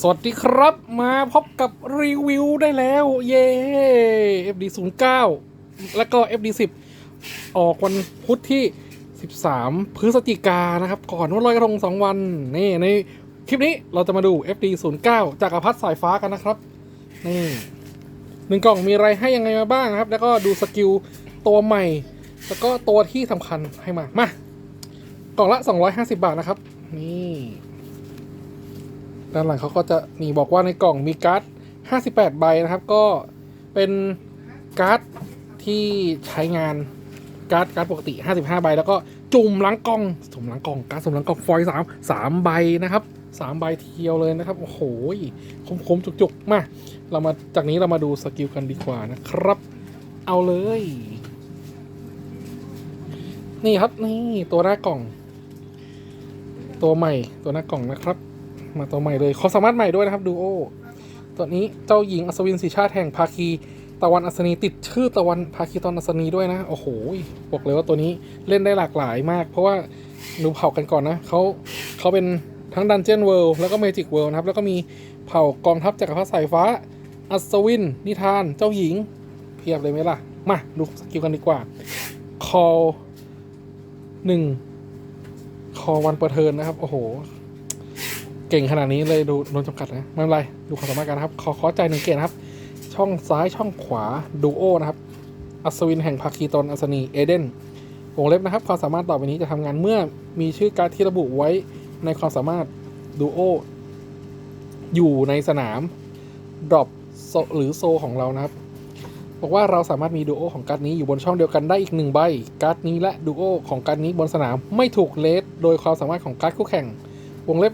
สวัสดีครับมาพบกับรีวิวได้แล้ว เย้ FD 0 9 แล้วก็ FD 10 ออกวันพุธที่ 13 พฤศจิกานะครับ ก่อนวันลอยกระทง 2 วัน นี่ในคลิปนี้เราจะมาดู FD 0 9 จากรพัฒสายฟ้ากันนะครับ นี่หนึ่งกล่องมีอะไรให้ยังไงมาบ้างนะครับ แล้วก็ดูสกิลตัวใหม่ แล้วก็ตัวที่สำคัญให้มา มา กล่องละ 250 บาทนะครับ นี่ ด้านหลังเขาก็จะนี่บอกว่าในกล่องมีการ์ด 58 ใบนะครับ ก็เป็นการ์ดที่ใช้งานการ์ดการ์ดปกติ 55 ใบ แล้วก็จุ่มหลังกล่องจุ่มหลังกล่องการ์ดจุ่มหลังกล่องฟอยล์สามสามใบนะครับสามใบเทียวเลยนะครับโอ้โหคมคมๆจุกๆมาเรามาจากนี้เรามาดูสกิลกันดีกว่านะครับ เอาเลย นี่ครับนี่ตัวหน้ากล่อง ตัวใหม่ตัวหน้ากล่องนะครับ มาตัวใหม่เลยความสามารถใหม่ด้วยนะครับดูโอตัวนี้เจ้าหญิงอัศวินสีชาติแห่งภาคีตะวันอัศนีติดชื่อตะวันภาคีตะวันอัศนีด้วยนะ โอ้โหบอกเลยว่าตัวนี้เล่นได้หลากหลายมาก เพราะว่าดูเผ่ากันก่อนนะเขาเขาเป็นทั้งดันเจียนเวิลด์แล้วก็เมจิกเวิลด์นะครับ แล้วก็มีเผ่ากองทัพจักรพรรดิสายฟ้า อัศวิน นิทาน เจ้าหญิง เพียบเลยไหมล่ะ มาดูสกิลกันดีกว่า คอหนึ่งคอวันเปิดเทินนะครับ โอ้โห เก่งขนาดนี้เลยดูโดนจำกัดนะไม่เป็นไรดูความสามารถกันนะครับ ขอขอใจหนึ่งเกตนะครับ ช่องซ้ายช่องขวาดูโอนะครับ อัศวินแห่งภาคีตนอัศนีเอเดนวงเล็บนะครับ ความสามารถต่อไปนี้จะทำงานเมื่อมีชื่อการดที่ระบุไว้ในความสามารถดูโออยู่ในสนามดรอปหรือโซของเรานะครับ บอกว่าเราสามารถมีดูโอของการ์ดนี้อยู่บนช่องเดียวกันได้อีกหนึ่งใบการ์ดนี้และดูโอของการ์ดนี้บนสนามไม่ถูกเลสโดยความสามารถของการ์ดคู่แข่ง วงเล็บ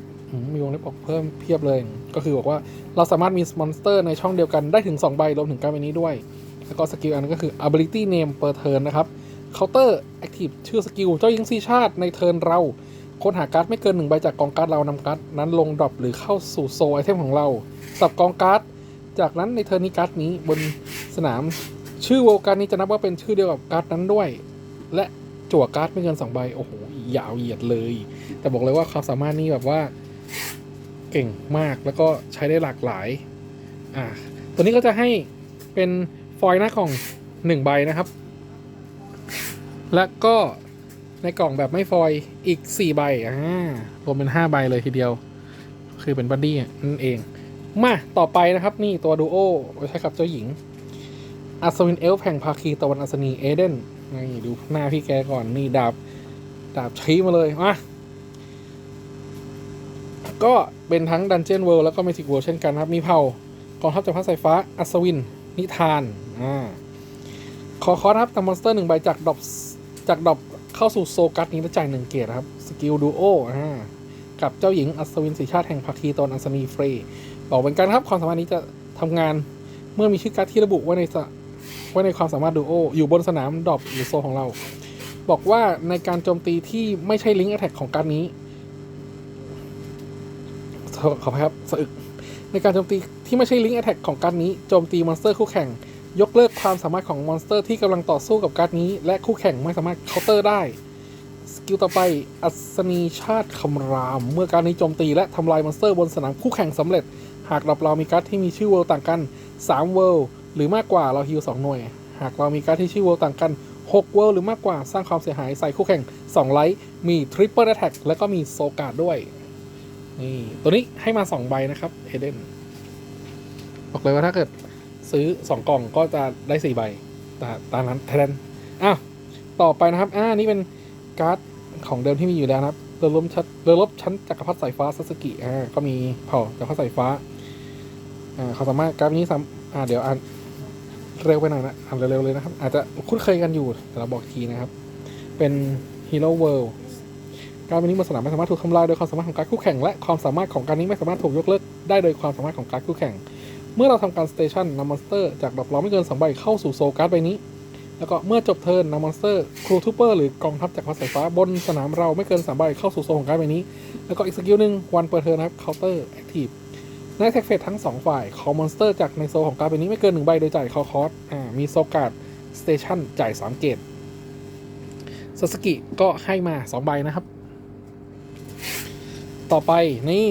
มีวงเล็บออกเพิ่มเพียบเลย ก็คือบอกว่าเราสามารถมีมอนสเตอร์ในช่องเดียวกันได้ถึง 2 ใบ รวมถึงการ์ดใบนี้ด้วย แล้วก็สกิลอันนั้นก็คือ ability name per turn นะครับ counter active ชื่อสกิลเจ้าหญิงซีชาติในเทิร์นเราค้นหาการ์ดไม่เกินหนึ่งใบจากกองการ์ดเรานำการ์ดนั้นลงดรอปหรือเข้าสู่โซไอเทมของเรา สับกองการ์ด จากนั้นในเทิร์นนี้การ์ดนี้บนสนาม ชื่อโวการ์ดนี้จะนับว่าเป็นชื่อเดียวกับการ์ดนั้นด้วย และจั่วการ์ดไม่เกินสองใบ โอ้โห ยาวเหยียดเลย แต่บอกเลยว่าความสามารถนี้แบบว่า เก่งมากแล้วก็ใช้ได้หลากหลายอ่าตัวนี้ก็จะให้เป็นฟอยล์หน้ากล่องหนึ่งใบนะครับ และก็ในกล่องแบบไม่ฟอยล์อีก 4 ใบอ่ารวมเป็น 5 ใบเลยทีเดียว คือเป็นบัดดี้นั่นเอง มาต่อไปนะครับนี่ตัวดูโอใช้กับเจ้าหญิงอัศวินเอลแห่งภาคีตะวันอัศนีเอเดนนี่ดูหน้าพี่แกก่อนนี่ดาบดาบชี้มาเลยมา ก็เป็นทั้งดันเจียนเวิลด์แล้วก็เมจิกเวิลด์เช่นกันครับ มีเผ่ากองทัพจากรพรรดิสายฟ้า อัศวิน นิทาน อ่า ขอคอครับนำมอนสเตอร์หนึ่งใบจากดรอปจากดรอปเข้าสู่โซกัสนี้แล้วจ่ายหนึ่งเกียรติครับ สกิลดูโออ่ากับเจ้าหญิงอัศวินสีชาติแห่งภาคีตนอัศนีเฟรย์บอกเป็นกันครับความสามารถนี้จะทำงานเมื่อมีชื่อการ์ดที่ระบุไว้ในสะไว้ในความสามารถดูโออยู่บนสนามดอปหรือโซของเรา บอกว่าในการโจมตีที่ไม่ใช่ลิงก์แอ t แทกของการนี้ ขออภัยครับสะอึกในการโจมตีที่ไม่ใช่ลิงก์แอ t แทกของการดนี้โจมตีมอนสเตอร์คู่แข่ง ยกเลิกความสามารถของมอนสเตอร์ที่กำลังต่อสู้กับการ์ดนี้ และคู่แข่งไม่สามารถเคาน์เตอร์ได้ สกิลต่อไปอัศนีชาติคำราม เมื่อการนี้โจมตีและทำลายมอนสเตอร์บนสนามคู่แข่งสำเร็จ หากเราเรามีการ์ดที่มีชื่อเวิลด์ต่างกัน3เวิลด์หรือมากกว่าเราฮิล2หน่วย หากเรามีการ์ดที่ชื่อเวิลด์ต่างกัน6เวิลด์หรือมากกว่าสร้างความเสียหายใส่คู่แข่ง2ไลท์มีทริปเปิลแอ t แทกและก็มีโซการ์ดด้วย นี่ตัวนี้ให้มา 2 ใบนะครับเอเดนบอกเลยว่าถ้าเกิดซื้อ 2 กล่องก็จะได้ 4 ใบตาตามนั้นแทนอ้าวต่อไปนะครับ อ่านี่เป็นการ์ดของเดิมที่มีอยู่แล้วนะครับเรือลบชั้นเรือลบชั้นจักรพรรดิสายฟ้าซัสกิอ่าก็มีเผ่าจักรพรรดิสายฟ้าอ่าเขาสามารถการ์ดนี้สามอ่าเดี๋ยวอ่านเร็วไปหน่อยนะอ่านเร็วๆเลยนะครับ อาจจะคุ้นเคยกันอยู่แต่เราบอกทีนะครับ เป็น Hero World การดนี้บนสนามไม่สามารถถูกทำลายโดยความสามารถของการคู่แข่งและความสามารถของการนี้ไม่สามารถถูกยกเลิกได้โดยความสามารถของการคู่แข่ง เมื่อเราทำการสเตชันนำมอนสเตอร์จากดอกล้อไม่เกินสองใบเข้าสู่โซการ์ดใบนี้ แล้วก็เมื่อจบเทิร์นนำมอนสเตอร์ครูทูเปอร์หรือกองทัพจากพรรดิสายฟ้าบนสนามเราไม่เกินสามใบเข้าสู่โซของการ์ดใบนี้ แล้วก็อีกสกิลหนึ่งวันเปิดเทิร์นนะครับเคาน์เตอร์แอคทีฟในแท็กเฟสทั้ง 2 ฝ่ายคอมมอนสเตอร์จากในโซของการ์ดใบนี้ไม่เกิน1ใบโดยจ่ายคอคอสอ่ามีโซการ์ดสเตชันจ่าย3เกตซาสกิก็ให้มา 2 ใบนะครับ ต่อไปนี่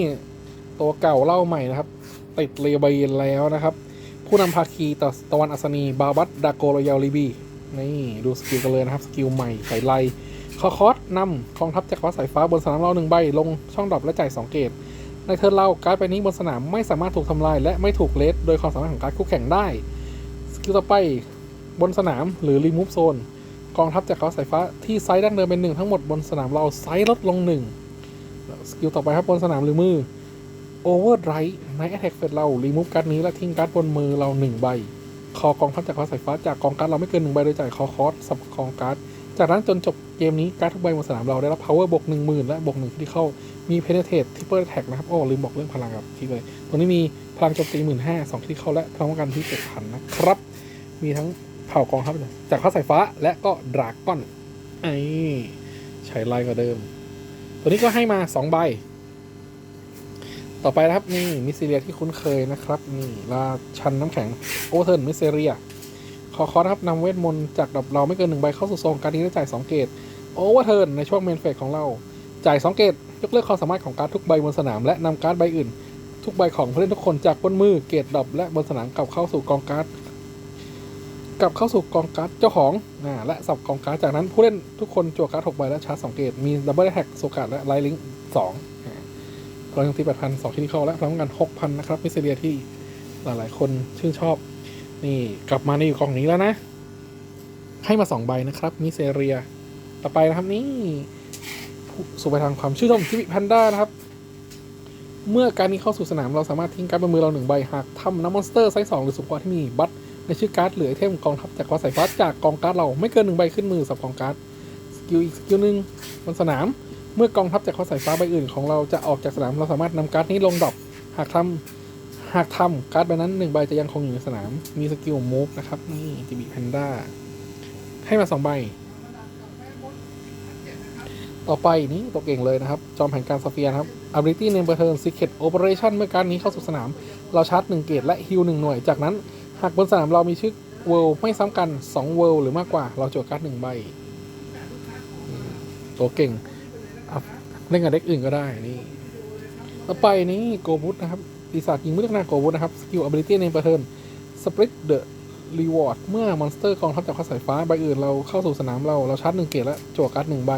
ตัวเก่าเล่าใหม่นะครับ ติดเรียบยนแล้วนะครับ ผู้นำภาคีตะตะวันอัศนีบาบัตดาโกรยาลีบีนี่ดูสกิลกันเลยนะครับ สกิลใหม่ใส่ไลคอคอสนำกองทัพจักรวรรดิสายฟ้าบนสนามเราหนึ่งใบ ลงช่องดรอปและจ่าย2เกตในเทิร์นเราการ์ดใบนี้บนสนามไม่สามารถถูกทำลาย และไม่ถูกเลสโดยความสามารถของการ์ดคู่แข่งได้สกิลต่อไปบนสนามหรือรีมูฟโซนกองทัพจักรวรรดิสายฟ้าที่ไซส์ด้านเดิมเป็นหนึ่งทั้งหมดบนสนามเราไซส์ลดลงหนึ่ง สกิลต่อไปครับบนสนามหรือมือโอเวอร์ไรท์ในแอ t แทกเฟสเรารีมูฟการ์ดนี้และทิ้งการ์ดบนมือเราหนึ่งใบ คอกองทัพจากรวรรดิสายฟ้าจากกองการ์ดเราไม่เกินหนึ่งใบโดยจ่ายคอคอสสับกองการ์ดจากนั้นจนจบเกมนี้การ์ดทุกใบบนสนามเราได้รับ power บวกหนึ่งหมื่นและบวกหนึ่งที่เข้ามี penetrate triple attack นะครับ โอ้ ลืมบอกเรื่องพลังครับคลิกเลย ตัวนี้มีพลังโจมตีหมื่นห้าสองที่เข้าและพลังป้องกันที่เจ็ดพันนะครับ มีทั้งเผ่ากองทัพจากข้าสายฟ้าและก็ดราก้อนไอ้ใช้ไลายกว่าเดิม ตัวนี้ก็ให้มาสองใบ ต่อไปนะครับนี่มิสซิเรียที่คุ้นเคยนะครับ นี่ราชันน้ำแข็งโอเทิร์นมิสซิเรีย ขอคอนะครับนำเวทมนต์จากดับเราไม่เกินหนึ่งใบเข้าสู่ซองการนี้ได้จ่าย 2 เกตโอเวอร์เทิร์นในช่วงเมนเฟสของเรา จ่าย 2 เกตยกเลิกความสามารถของการดทุกใบบนสนาม และนำการ์ดใบอื่น ทุกใบของผู้เล่นทุกคนจากบนมือเกตดับและบนสนามกลับเข้าสู่กองการ์ด กลับเข้าสู่กองการ์ดเจ้าของอ่าและสับกองการ์ดจากนั้นผู้เล่นทุกคนจั่วการ์ดหกใบและชาร์จสองเกตมีดับเบิลแทกโซการ์ดและไลลิงสองอ่าพลังตีแปดพันสองที่เข้าและพลังงกันหกพันนะครับมิสเซเรียที่หลายๆ คนชื่นชอบ นี่กลับมาในอยู่กองนี้แล้วนะ ให้มาสองใบนะครับมิเซเรีย ต่อไปนะครับนี่สู่ไปทางความชื่นชมทิวิแพนด้านะครับ เมื่อการนี้เข้าสู่สนามเราสามารถทิ้งการ์ดบนมือเราหนึ่งใบหากทำน้ำมอนสเตอร์ไซส์สองหรือสุปอร์ที่มีบัตร ในชื่อการ์ดหรือเทมกองทัพจากกองสายฟ้าจากกองการ์ดเราไม่เกินหนึ่งใบขึ้นมือสับกองการ์ดสกิลอีกสกิลหนึ่งบนสนาม เมื่อกองทัพจากกองสายฟ้าใบอื่นของเราจะออกจากสนามเราสามารถนำการ์ดนี้ลงดรอปหากทำหากทำการ์ดใบนั้นหนึ่งใบจะยังคงอยู่ในสนาม มีสกิลมูฟนะครับ นี่ทิวิแพนด้าให้มาสองใบ ต่อไปนี้ตัวเก่งเลยนะครับ จอมแห่งการสเฟียร์นะครับ ability name per turn secret operation เมื่อการนี้เข้าสู่สนาม เราชาร์จ 1 เกตและฮิล1หน่วย จากนั้น หากบนสนามเรามีชื่อ world ไม่ซ้ำกัน2 world หรือมากกว่า เราโจทย์การ์ดหนึ่งใบ ตัวเก่งเล่นกับเด็กอื่นก็ได้นี่ ต่อไปนี้โกบุตนะครับปีศาจยิงไม่เลือกหน้าโกบุตนะครับ สกิล ability name per turn split the reward เมื่อมอนสเตอร์กองทัพจากข้าสายฟ้าใบอื่นเราเข้าสู่สนามเรา เราชาร์จหนึ่งเกตและจั่วการ์ดหนึ่งใบ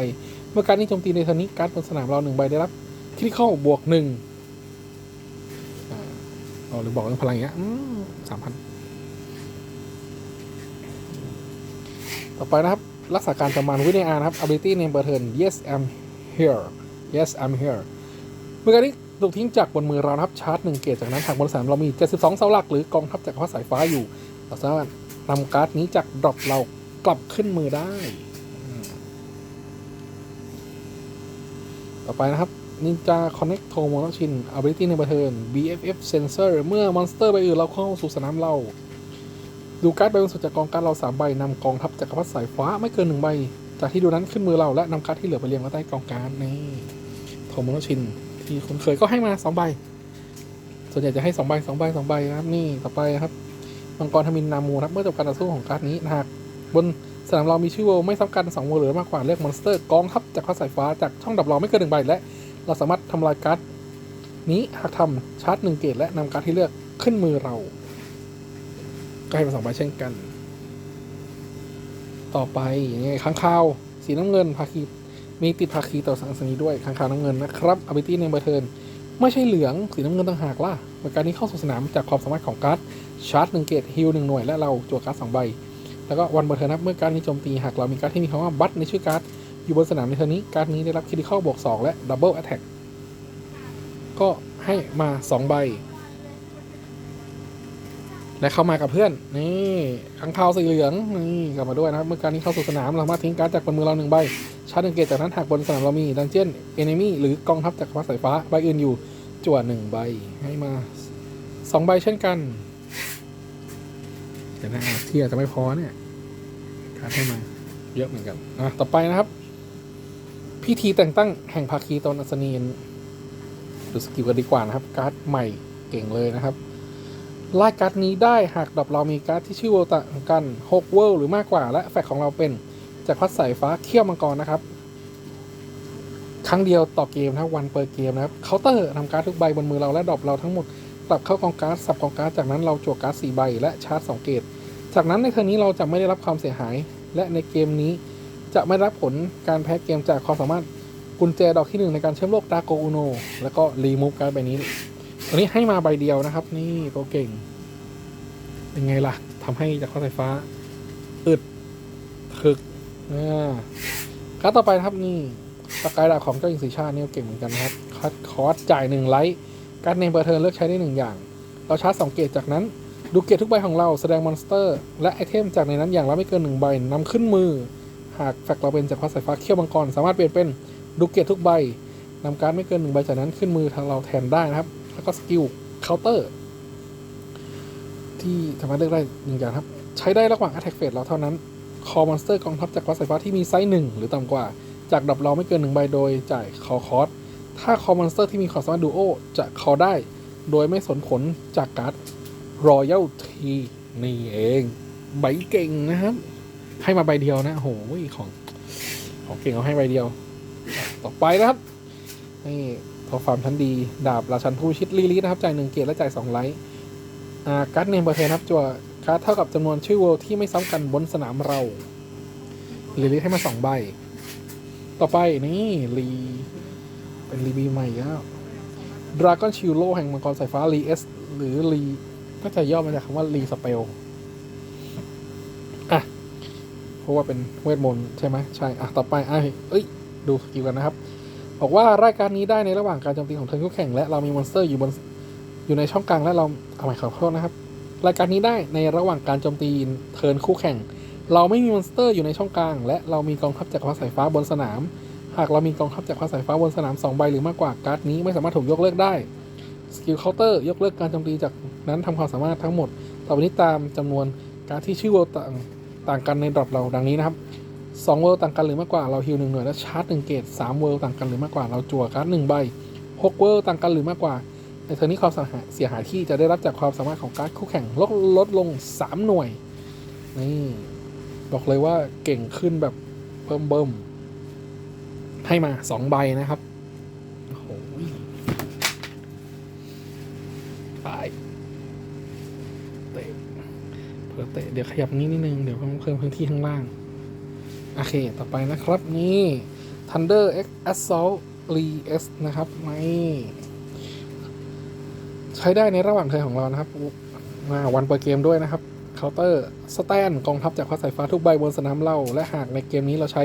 เมื่อการนี้โจมตีในเทนนี้การ์ดบนสนามเราหนึ่งใบได้รับคริเข้าบวกหนึ่งเอาหรือบอกเรื่องพลังอย่างเงี้ยสามพัน ต่อไปนะครับ รักษาการจำมันวินัยอานะครับ ability name per turn yes I'm here yes I'm here เมื่อการนี้ถูกทิ้งจากบนมือเรานะครับชาร์จหนึ่งเกตจากนั้นหากบนสามเรามี 72 เสาหลัก หรือกองทัพจากรพรรดิสายฟ้าอยู่ เราสามารถนำการ์ดนี้จากดรอปเรากลับขึ้นมือได้ ต่อไปนะครับ Ninja Connect t o m o n o c h i n Ability ในบัตเทิร์น BFF Sensor เมื่อมอนสเตอร์ใบอื่นเราเข้าสู่สนามเรา ดูการ์ดใบบนสุดจากกองการดเราสามใบนำกองทัพจักรพรรดิสายฟ้าไม่เกินหนึ่งใบ จากที่ดูนั้นขึ้นมือเราและนำการ์ดที่เหลือไปเรียงไว้ใต้กองการดนี่โทโมโนชิน ที่คุ้นเคยก็ให้มาสองใบ ส่วนใหญ่จะให้สองใบสองใบสองใบนะครับนี่ต่อไปครับมังกรทมินนามูครับเมื่อจบการต่อสู้ของการ์ดนี้หากบนสนามเรามีชื่อเวไม่ซ้ำกัน2เวหรือมากกว่าเลือกมอนสเตอร์กองทัพจากข้าสายฟ้าจากช่องดับเราไม่เกินหนึ่งใบและ เราสามารถทำลายการ์ดนี้หากทำชาร์จหนึ่งเกตและนำการ์ดที่เลือกขึ้นมือเรา ก็ให้มาสองใบเช่นกัน ต่อไปอย่างไงค้างคาว สีน้ำเงินภาคีมีติดภาคีต่อสังสนีด้วยค้างคาวน้ำเงินนะครับอ b ิตี้ในเบอร์เทินไม่ใช่เหลืองสีน้ำเงินต่างหากล่ะเมื่อการนี้เข้าสู่สนามจากความสามารถของการ์ดชาร์จหนึ่งเกตฮิลหนึ่งหน่วยและเราจั่วการ์ดสองใบ แล้วก็วันเบอร์เทอร์นับเมื่อการนี้โจมตีหากเรามีการ์ดที่มีคำว่าบัตในชื่อการ์ดอยู่บนสนามในเทอร์นี้การ์ดนี้ได้รับคิดิคอลบวก2และดับเบิลแอตแทกก็ให้มา 2 ใบ และเข้ามากับเพื่อนนี่ขังเทาสีเหลืองนี่กลับมาด้วยนะครับเมื่อการนี้เข้าสู่สนามเราสามารถทิ้งการ์ดจากบนมือเราหนึ่งใบชาร์จหนึ่งเกตจากนั้นหากบนสนามเรามีดันเจียนเอเนมี่หรือกองทัพจากรพรรดิสายฟ้าใบอื่นอยู่จั่วหนึ่งใบให้มาสองใบเช่นกันเดี๋ยวนะที่อาจจะไม่พอเนี่ยการให้มาเยอะเหมือนกันอะต่อไปนะครับ พิธีแต่งตั้งแห่งภาคีตอนอัศนีนดูสกิลกันดีกว่านะครับ การ์ดใหม่เก่งเลยนะครับ ไล่การ์ดนี้ได้หากดอปเรามีการ์ดที่ชื่อเวลต่างกัน6เวลหรือมากกว่าและแฟกของเราเป็นจากพัดสายฟ้าเขี้ยวมังกรนะครับ ครั้งเดียวต่อเกมนะครับวันเปิดเกมนะครับเคาน์เตอร์ทำการ์ดทุกใบบนมือเราและดอปเราทั้งหมดกลับเข้ากองการ์ดสับกองการ์ดจากนั้นเราจั่วการ์ดสีใบและชาร์จสองเกตจากนั้นในเทอร์นนี้เราจะไม่ได้รับความเสียหาย และในเกมนี้จะไม่รับผลการแพ้เกมจากความสามารถกุญแจดอกที่หนึ่งในการเชื่อมโลกดาโกอุโน แล้วก็รีมูฟการ์ดใบนี้ ตัวนี้ให้มาใบเดียวนะครับ นี่ตัวเก่ง เป็นไงล่ะทำให้จากข้อไฟฟ้า อึดถึกอ่าการ์ดต่อไปครับนี่สกายดาบของเจ้าหญิงสีชาตินี่เก่งเหมือนกันนะครับคัดคอร์สจ่ายหนึ่งไลท์การเนมเบอร์เทิร์นเลือกใช้ได้หนึ่งอย่าง เราชาร์จสองเกตจากนั้น ดูเกตทุกใบของเราแสดงมอนสเตอร์ และไอเทมจากในนั้นอย่างละไม่เกินหนึ่งใบนำขึ้นมือ หากแฟกเราเป็นจากข้อสายฟ้าเขี้ยวมังกรสามารถเปลี่ยนเป็นดูเกตทุกใบนำการดไม่เกินหนึ่งใบจากนั้นขึ้นมือทางเราแทนได้นะครับ แล้วก็สกิลเคาน์เตอร์ ที่สามารถเลือกได้หนึ่งอย่างครับ ใช้ได้ระหว่าง Attack Phase เราเท่านั้น คอมอนสเตอร์กองทัพจากคอสายฟ้าที่มีไซส์หนึ่งหรือต่ำกว่า จากดับเราไม่เกินหนึ่งใบโดยจ่ายคอคอสถ้าคอมอนสเตอร์ที่มีความสามารถดูโอจะคอได้ โดยไม่สนผลจากการ์ด Royalty นี่เอง ใบเก่งนะครับ ให้มาใบเดียวนะโอ้โหของของเก่งเอาให้ใบเดียว ต่อไปนะครับนี่ ทอฟาร์มชั้นดี ดาบราชันผู้ชิดลีลีนะครับ จ่ายหนึ่งเกียรติและจ่ายสองไลท์อ่าการ์ดเนมเบอร์เทนครับจั่วการ์ดเท่ากับจำนวนชื่อเวลที่ไม่ซ้ำกันบนสนามเราลีลิทให้มาสองใบ ต่อไปนี่รีเป็นรีบีใหม่แล้วดราก้อนชิลโลแห่งมังกรสายฟ้ารีเอสหรือรีก็จะย่อมาจากคำว่ารีสเปลอะเพราะว่าเป็นเวทมนต์ใช่ไหมใช่ อะ ต่อไปอะเอ้ย ดูสกิลกันนะครับ บอกว่ารายการนี้ได้ในระหว่างการโจมตีของเทิร์นคู่แข่งและเรามีมอนสเตอร์อยู่บนอยู่ในช่องกลางและเราเอาใหม่ขอโทษนะครับ รายการนี้ได้ในระหว่างการโจมตีเทิร์นคู่แข่ง เราไม่มีมอนสเตอร์อยู่ในช่องกลาง และเรามีกองทัพจักรพรรดิสายฟ้าบนสนาม หากเรามีกองทัพจักรพรรดิสายฟ้าบนสนาม2ใบหรือมากกว่าการ์ดนี้ไม่สามารถถูกยกเลิกได้สกิลเคาน์เตอร์ยกเลิกการโจมตีจากนั้นทำความสามารถทั้งหมดต่อไปนี้ตามจำนวนการที่ชื่อวต่างต่างกันในดรอปเราดังนี้นะครับ 2เวลต่างกันหรือมากกว่าเราฮิลหนึ่งหน่วยและชาร์จหนึ่งเกต3เวลต่างกันหรือมากกว่าเราจั่วการ์ดหนึ่งใบ6เวลต่างกันหรือมากกว่า ในเทอร์นนี้ความเสียหายเสียหายที่จะได้รับจากความสามารถของการ์ดคู่แข่งลดลดลง3หน่วยนี่บอกเลยว่าเก่งขึ้นแบบเบิ่มเบิ่มให้มา2ใบนะครับโอ้โหตายเตะเพื่อเตะเดี๋ยวขยับนี้นิดนึง เดี๋ยวเพิ่มพื้นที่ข้างล่าง โอเค ต่อไปนะครับนี่ Thunder X Assault Re S นะครับนี่ใช้ได้ในระหว่างเทิร์นของเรานะครับมาวันเปิดเกมด้วยนะครับเคาน์เตอร์สแตนกองทัพจากพระสายฟ้าทุกใบบนสนามเรา และหากในเกมนี้เราใช้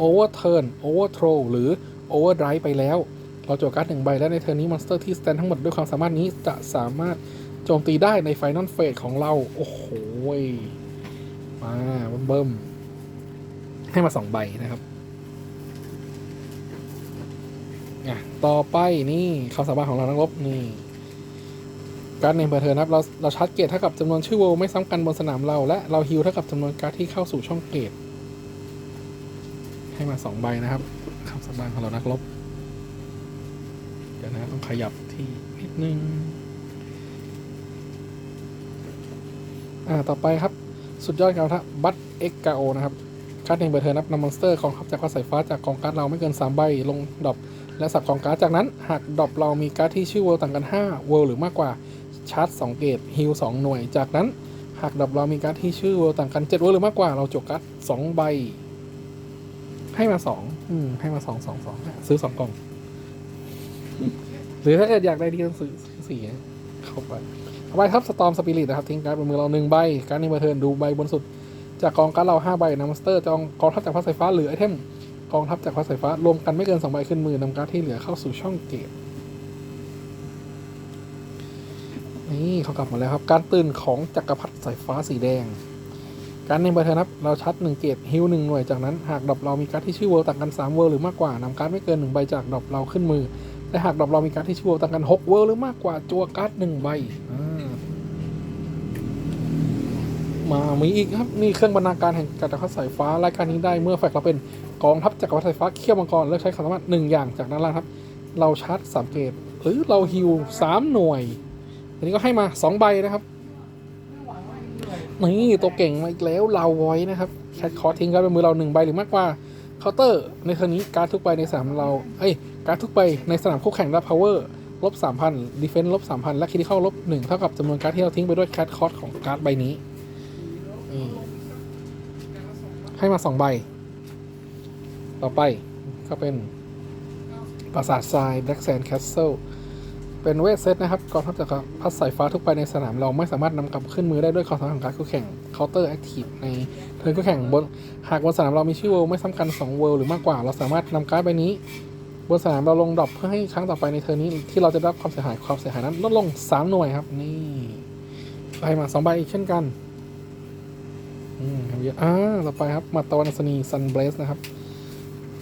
Overturn Overthrow หรือ Overdrive ไปแล้ว เราโจทย์การ์ดหนึ่งใบและในเทิร์นี้มอนสเตอร์ที่สแตนทั้งหมดด้วยความสามารถนี้จะสามารถโจมตีได้ในไฟนอลเฟสของเรา โอ้โหมาเบิ่ม ให้มาสองใบนะครับอะต่อไปนี่ควาสามารถของเรานักรบนี่การ์ดในเบอร์เทอนะครับเราเราชาร์จเกตเท่ากับจำนวนชื่อโวลไม่ซ้ำกันบนสนามเรา และเราฮิลเท่ากับจำนวนการ์ดที่เข้าสู่ช่องเกตให้มาสองใบนะครับคำสบานของเรานักรบเดี๋ยวนะต้องขยับที่นิดนึงอ่าต่อไปครับสุดยอดการทับัตเอ็กกาโอนะครับ การ์ดในเบอร์เทอร์นับนำมอนสเตอร์กองทัพจากภาสายฟ้าจากกองการ์ดเราไม่เกิน 3 ใบ ลงดรอปและสับกองการ์ดจากนั้น หากดรอปเรามีการ์ดที่ชื่อเวลต่างกัน 5 เวลหรือมากกว่าชาร์จ2เกตฮิล2หน่วย จากนั้น หากดับเรามีการ์ดที่ชื่อเวลต่างกัน 7 เวลหรือมากกว่าเราจกการ์ด2ใบ ให้มา2อืมให้มา2 2 2ซื้อ2กล่อง หรือถ้าเกิดอยากได้ดีก็ซื้องซื้อสี่เข้าไปต่อไปครับสตอมสปิริตนะครับทิ้งการ์ดบนมือเราหนึ่งใบการ์ดในเบอร์เทิร์นดูใบบนสุด จากกองการเรา5ใบนำมอนสเตอร์จองกองทัพจากพระสายฟ้าหรือไอเทมกองทัพจากพระสายฟ้ารวมกันไม่เกิน2ใบขึ้นมือนำการดที่เหลือเข้าสู่ช่องเกตนี่เขากลับมาแล้วครับ การตื่นของจักรพรรดิสายฟ้าสีแดง การในเบเทอร์นับเราชัดหนึ่งเกตฮิลหนึ่งหน่วยจากนั้นหากดรอปเรามีการดที่ชื่อเวิลด์ต่างกัน3เวิลด์หรือมากกว่านำการดไม่เกินหนึ่งใบจากดรอปเราขึ้นมือและหากดรอปเรามีการดที่ชื่อเวิลด์ต่างกัน6เวิลด์หรือมากกว่าจัวการ์ดหนึ่งใบอ่า มามีอีกครับนี่เครื่องบรรณาการแห่งจักรพรรดิสายฟ้ารายการนี้ได้เมื่อแฟกเราเป็นกองทัพจักรพรรดิสายฟ้าเขี้ยวมังกรเลือกใช้ความสามารถหนึ่งอย่างจากนั้นล่ะครับ เราชาร์จสามเกตหรือเราฮิลสามหน่วย อันนี้ก็ให้มา2ใบนะครับนี่ตัวเก่งมาอีกแล้วเราไว้นะครับแคทคอร์ทิ้งกันเป็นมือเราหนึ่งใบหรือมากกว่าเคาน์เตอร์ในเทอร์นนี้การทุกใบในสนามเราเอ้ยการทุกใบในสนามคู่แข่งได้ power ลบ3,000 defense ลบ3,000และ critical ลบ1เท่ากับจำนวนการ์ดที่เราทิ้งไปด้วย cat cost ของการ์ดใบนี้ ให้มา2ใบ ต่อไปก็เป็นปราสาททราย Black Sand Castle เป็นเวทเซตนะครับกองทัพจักรพรรดิสายฟ้าทุกใบในสนามเราไม่สามารถนำกลับขึ้นมือได้ด้วยความสามารถของการคู่แข่ง Counter Active ในเทิร์นคู่แข่งบนหากบนสนามเรามีชื่อเวลไม่ซ้ำกัน2เวลหรือมากกว่า เราสามารถนำการ์ดใบนี้ บนสนามเราลงดรอปเพื่อให้ครั้งต่อไปในเทอร์นนี้ที่เราจะได้รับความเสียหายความเสียหายนั้นลดลง 3 หน่วยครับนี่ใบมาสองใบอีกเช่นกัน เยอะอ่าต่อไปครับ มาตะวันอัศนีซันเบรสนะครับ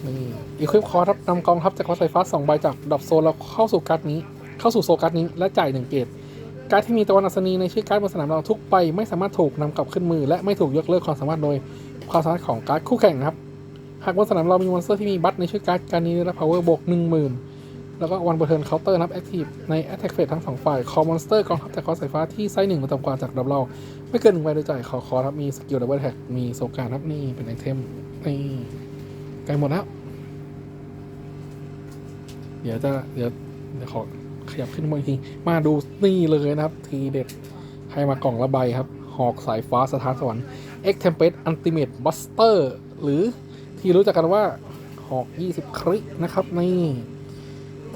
นี่อีควิปคอร์ครับนำกองทัพจากรถไฟฟ้าสองใบจากดรอปโซนเราเข้าสู่การ์ดนี้ เข้าสู่โซการ์ดนี้และจ่ายหนึ่งเกตการ์ดที่มีตะวันอัศนีในชื่อการ์ดบนสนามเราทุกใบไม่สามารถถูกนำกลับขึ้นมือ และไม่ถูกยกเลิกความสามารถโดยความสามารถของการ์ดคู่แข่งนะครับ หากบนสนามเรามีมอนสเตอร์ที่มีบัตในชื่อการ์ดการนี้ได้รับ power บวกหนึ่งหมื่น แล้วก็วันเบอร์เทิร์นเคาน์เตอร์นับ active ใน attack phase ทั้งสองฝ่ายคอมอนสเตอร์กองทัพจากคอสายฟ้าที่ไซส์หนึ่งหรือต่ำกว่าจากดับเรา ไม่เกินหนึ่งใบโดยจ่ายขอคอครับมีสกิลดับเบิลแท็กมีโซการครับนี่เป็นไอเทมนี่ใกล้หมดแล้ว เดี๋ยวจะเดี๋ยวเดี๋ยวขอขยับขึ้นมาอีกทีมาดูนี่เลยนะครับ ทีเด็ดให้มากล่องละใบครับ หอกสายฟ้าสถานสวรรค์ X Tempest Ultimate Buster หรือที่รู้จักกันว่าหอก 20 ครินะครับนี่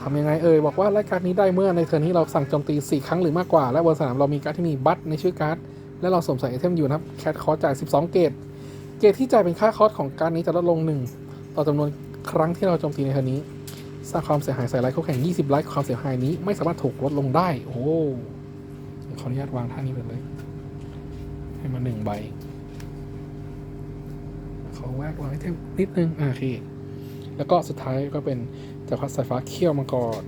ทำยังไงเอ่ยบอกว่ารายการ์ดนี้ได้เมื่อในเทิร์นที่เราสั่งโจมตี 4 ครั้งหรือมากกว่า และบนสนามเรามีการ์ดที่มีบัตในชื่อการ์ดและเราสวมใส่ไอเทมอยู่นะครับแคทคอร์จ่าย 12 เกตเกตที่จ่ายเป็นค่าคอร์สของการดนี้จะลดลง 1 ต่อจำนวนครั้งที่เราโจมตีในเทิร์นนี้สร้างความเสียหายใส่ไลท์คู่แข่ง 20 ไลท์ความเสียหายนี้ไม่สามารถถูกลดลงได้ โอ้ขออนุญาตวางท่านี้ไปเลย ให้มาหนึ่งใบ ขอแวกวางไอเทมนิดนึงอ่าโอเค แล้วก็สุดท้ายก็เป็น จักพรรดิสายฟ้าเขี้ยวมังกร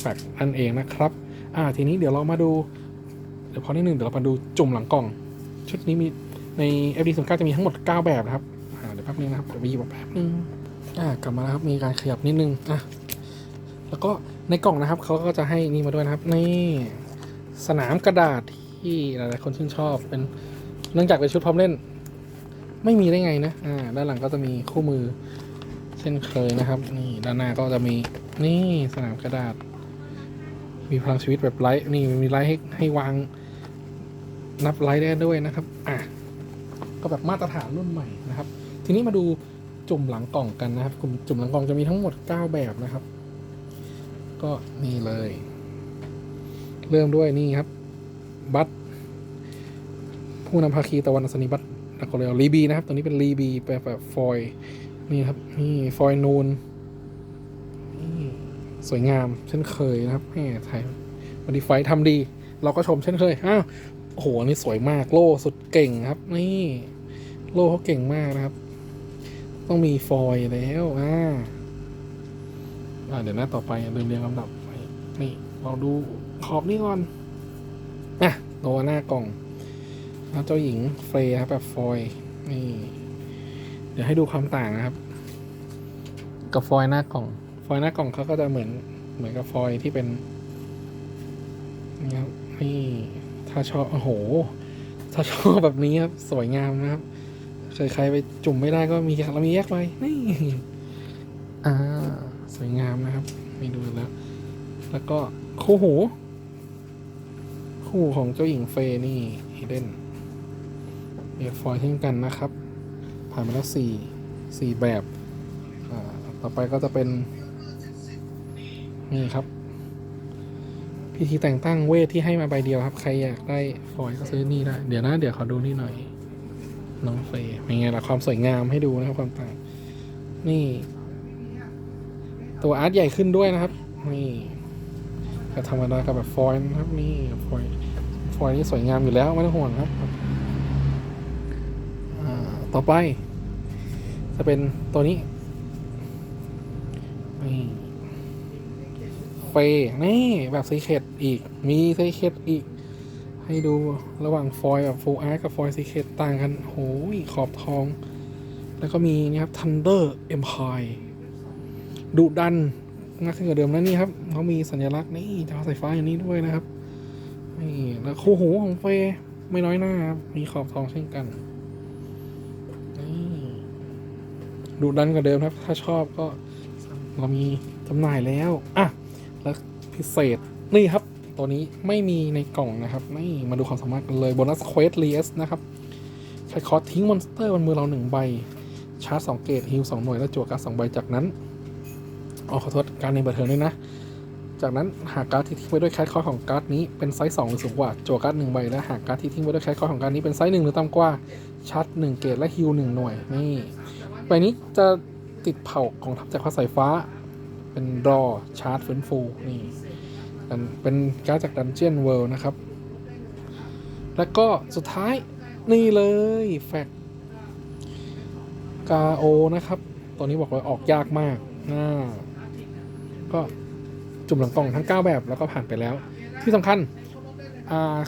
แฟกอันเองนะครับ อ่าทีนี้เดี๋ยวเรามาดู เดี๋ยวพอนิดนึงเดี๋ยวเรามาดูจุ่มหลังกล่อง ชุดนี้มีใน FD 0 9จะมีทั้งหมด 9 แบบนะครับ อ่าเดี๋ยวแป๊บนึงนะครับเดี๋ยวไปหยิบมาแป๊บนึง อ่ากลับมาแล้วครับมีการขยับนิดนึง อะแล้วก็ในกล่องนะครับเขาก็จะให้นี่มาด้วยนะครับนี่สนามกระดาษที่หลายๆคนชื่นชอบเป็นเนื่องจากเป็นชุดพร้อมเล่น ไม่มีได้ไงนะอ่าด้านหลังก็จะมีคู่มือ ช่นเคยนะครับ นี่ด้านหน้าก็จะมีนี่สนามกระดาษ มีพลังชีวิตแบบไลท์นี่มีไลท์ให้ให้วางนับไลท์ได้ด้วยนะครับอะก็แบบมาตรฐานรุ่นใหม่นะครับ ทีนี้มาดูจุ่มหลังกล่องกันนะครับกลุ่มจุ่มหลังกล่องจะมีทั้งหมด 9 แบบนะครับ ก็นี่เลย เริ่มด้วยนี่ครับ บัตผู้นำภาคีตะวันอัศนีบัตนักเรียนรีบีนะครับ ตัวนี้เป็นรีบีแปลแบบฟอยล์ นี่ครับ นี่ฟอยนูนนี่สวยงามเช่นเคยนะครับแม่ไทยวันดีไฟทำดี เราก็ชมเช่นเคย อ้าวโอ้โหนี่สวยมากโล่สุดเก่งครับ นี่ โล่เขาเก่งมากนะครับ ต้องมีฟอยแล้วอ่าอ่าเดี๋ยวหน้าต่อไปลืมเรียงลำดับไปนี่เราดูขอบนี่ก่อนอะตัวหน้า กล่องแล้วเจ้าหญิงเฟรครับแบบฟอยนี่ เดี๋ยวให้ดูความต่างนะครับ กับฟอยล์หน้ากล่อง ฟอยล์หน้ากล่องเขาก็จะเหมือนเหมือนกับฟอยล์ที่เป็นนี่ครับนี่ถ้าชอบโอ้โห ถ้าชอบแบบนี้ครับ สวยงามนะครับเคยใครไปจุ่มไม่ได้ก็มีเรามีแยกไว้นี่อ่าสวยงามนะครับไม่ดูแล้ว แล้วก็คู่หู คู่ของเจ้าหญิงเฟย์นี่เอเดนเบียฟอยล์เช่นกันนะครับ ผ่านมาแล้วสี่สี่แบบต่อไปก็จะเป็น นี่ครับ พิธีแต่งตั้งเวทที่ให้มาใบเดียวครับ ใครอยากได้ฟอยก็ซื้อนี่ได้ เดี๋ยวนะ เดี๋ยวขอดูนี่หน่อย น้องเฟย์เป็นไงล่ะความสวยงามให้ดูนะครับความต่าง นี่ ตัวอาร์ตใหญ่ขึ้นด้วยนะครับ นี่ก็ธรรมดากับแบบฟอยนะครับ นี่ฟอยฟอยนี่สวยงามอยู่แล้วไม่ต้องห่วงครับ ต่อไป จะเป็นตัวนี้นี่เฟย์นี่แบบซีเคดอีกมีซีเคดอีก ให้ดูระหว่างฟอยล์แบบฟูลอาร์กับฟอยล์ซีเคดต่างกันโอ้ยขอบทอง แล้วก็มีนี่ครับ Thunder Empire ดุดันมากขึ้นกว่าเดิมแล้วนี่ครับเขามีสัญลักษณ์นี่จอสายฟ้าอย่างนี้ด้วยนะครับนี่แล้วคู่หูของเฟย์ไม่น้อยหน้าครับมีขอบทองเช่นกัน ดุดันกว่าเดิมครับ ถ้าชอบก็เรามีจำหน่ายแล้ว อะ แล้วพิเศษ นี่ครับ ตัวนี้ไม่มีในกล่องนะครับนี่มาดูความสามารถกันเลยโบนัสเควสลีสนะครับ ใช้คอร์สทิ้งมอนสเตอร์บนมือเราหนึ่งใบ ชาร์จสองเกตฮิลสองหน่วย แล้วจั่วการ์ดสองใบจากนั้นอ๋อขอโทษการในบัตเทิงด้วยนะ จากนั้นหากการ์ดที่ทิ้งไว้ด้วยแคทคอร์ของการ์ดนี้เป็นไซส์สองหรือสูงกว่าจั่วการ์ดหนึ่งใบและหากการ์ดที่ทิ้งไว้ด้วยแคทคอร์ของการ์ดนี้เป็นไซส์หนึ่งหรือต่ำกว่าชาร์จหนึ่งเกตและฮิลหนึ่งหน่วยนี่ ใบนี้จะติดเผ่าของทัพจากฟ้าสายฟ้า เป็นรอชาร์จฟื้นฟูนี่เป็นการ์ดจากดันเจียนเวิลด์นะครับ แล้วก็สุดท้ายนี่เลยแฟกกาโอนะครับ ตัวนี้บอกเลยออกยากมากน่าก็จุ่มหลังกล่องทั้ง 9 แบบแล้วก็ผ่านไปแล้ว ที่สำคัญอ่า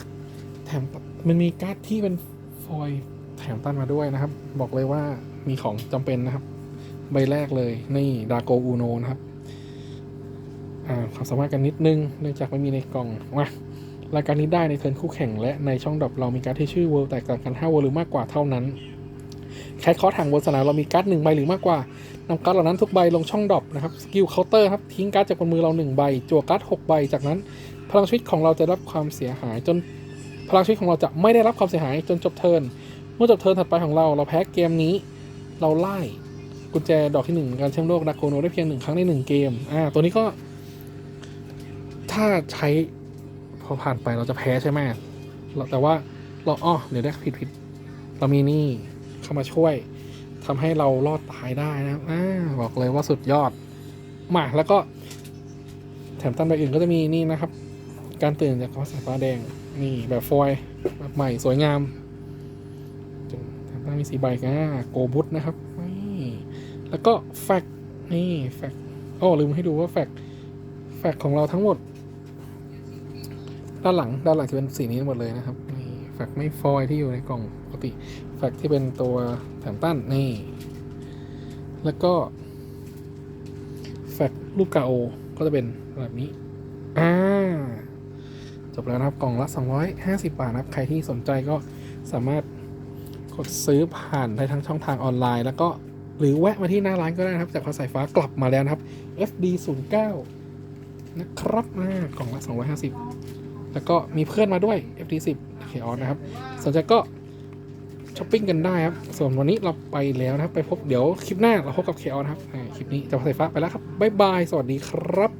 แถมมันมีการ์ดที่เป็นฟอยล์แถมตั้นมาด้วยนะครับ บอกเลยว่า มีของจำเป็นนะครับ ใบแรกเลยนี่ดาโกอูโนนะครับ อ่าความสามารถกันนิดนึงเนื่องจากไม่มีในกล่องมารายการนี้ได้ในเทิร์นคู่แข่งและในช่องดรอปเรามีการดที่ชื่อเวิลด์แตกต่างกัน5เวิลด์หรือมากกว่าเท่านั้นแคทคอร์ทางบนสนามเรามีการ์ดหนึ่งใบหรือมากกว่านำการ์ดเหล่านั้นทุกใบลงช่องดรอปนะครับสกิลเคาน์เตอร์ครับทิ้งการ์ดจากบนมือเราหนึ่งใบจั่วการ์ดหกใบจากนั้น พลังชีวิตของเราจะรับความเสียหายจนพลังชีวิตของเราจะไม่ได้รับความเสียหายจนจบเทิร์นเมื่อจบเทิร์นถัดไปของเราเราแพ้เกมนี้ เราไล่กุญแจดอกที่หนึ่งการเชื่อมโลกดาโกโนได้เพียงหนึ่งครั้งในหนึ่งเกม อ่า ตัวนี้ก็ ถ้าใช้ พอผ่านไปเราจะแพ้ใช่ไหมเราแต่ว่าเราอ้อเดี๋ยวได้ผิดผิดเรามีนี่เข้ามาช่วยทำให้เรารอดตายได้นะอ่าบอกเลยว่าสุดยอด มา แล้วก็แถมตั้นใบอื่นก็จะมีนี่นะครับ การตื่นจากฟ้าสายฟ้าแดง นี่แบบฟอยแบบใหม่สวยงาม มันมีสีใบกันโกบุตนะครับนี่แล้วก็แฟกนี่แฟกอ๋อลืมให้ดูว่าแฟกแฟกของเราทั้งหมด ด้านหลังด้านหลังจะเป็นสีนี้หมดเลยนะครับนี่แฟกไม่ฟอยที่อยู่ในกล่องปกติแฟกที่เป็นตัวแถมตั้นนี่แล้วก็แฟกรูปกาโอก็จะเป็นแบบนี้อ่าจบแล้วนะครับกล่องละ 250 บาทนะครับ ใครที่สนใจก็สามารถ กดซื้อผ่านได้ทั้งช่องทางออนไลน์ แล้วก็หรือแวะมาที่หน้าร้านก็ได้นะครับ จากขอสายฟ้ากลับมาแล้วนะครับ FD 0 9นะครับอ่ากล่องละ250 แล้วก็มีเพื่อนมาด้วย FD 10 k ออนนะครับ สนใจก็ช้อปปิ้งกันได้ครับ ส่วนวันนี้เราไปแล้วนะครับ ไปพบเดี๋ยวคลิปหน้าเราพบกับ k ออนครับคลิปนี้จากขอสายฟ้าไปแล้วครับบ๊ายบาย สวัสดีครับ